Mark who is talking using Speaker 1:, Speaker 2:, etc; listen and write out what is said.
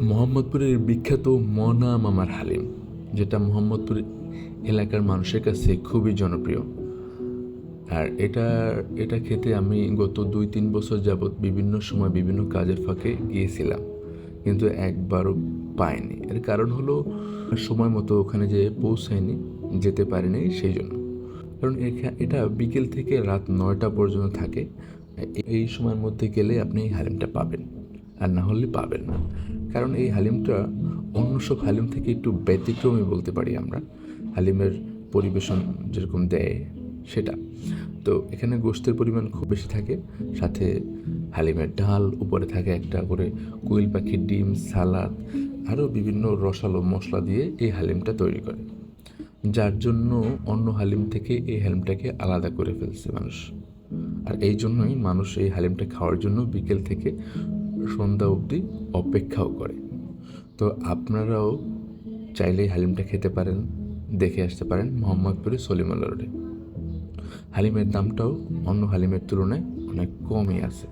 Speaker 1: মোহাম্মদপুরের বিখ্যাত মনা মামার হালিম, যেটা মোহাম্মদপুর এলাকার মানুষের কাছে খুবই জনপ্রিয়। আর এটা এটা খেতে আমি গত দুই তিন বছর যাবৎ বিভিন্ন সময় বিভিন্ন কাজের ফাঁকে গিয়েছিলাম, কিন্তু একবারও পাইনি। এর কারণ হলো, সময় মতো ওখানে যে পৌঁছায়নি, যেতে পারিনি সেই জন্য। কারণ এটা বিকেল থেকে রাত নয়টা পর্যন্ত থাকে, এই সময়ের মধ্যে গেলে আপনি হালিমটা পাবেন। আর না হলে পাবেন না। কারণ এই হালিমটা অন্য সব হালিম থেকে একটু ব্যতিক্রমী বলতে পারি আমরা। হালিমের পরিবেশন যেরকম দেয় সেটা। তো এখানে গোস্তের পরিমাণ খুব বেশি থাকে। সাথে হালিমের ডাল, উপরে থাকে একটা করে কুইল পাখির ডিম, সালাদ, আরও বিভিন্ন রসালো মশলা দিয়ে এই হালিমটা তৈরি করে। যার জন্য অন্য হালিম থেকে এই হালিমটাকে আলাদা করে ফেলছে মানুষ। আর এই জন্যই মানুষ এই হালিমটা খাওয়ার জন্য বিকেল থেকে সন্ধ্যা অবধি অপেক্ষাও করে। তো আপনারাও চাইলেই হালিমটা খেতে পারেন, দেখে আসতে পারেন মোহাম্মদপুরে সলিমাল রোডে। হালিমের দামটাও অন্য হালিমের তুলনায় অনেক কমই আছে।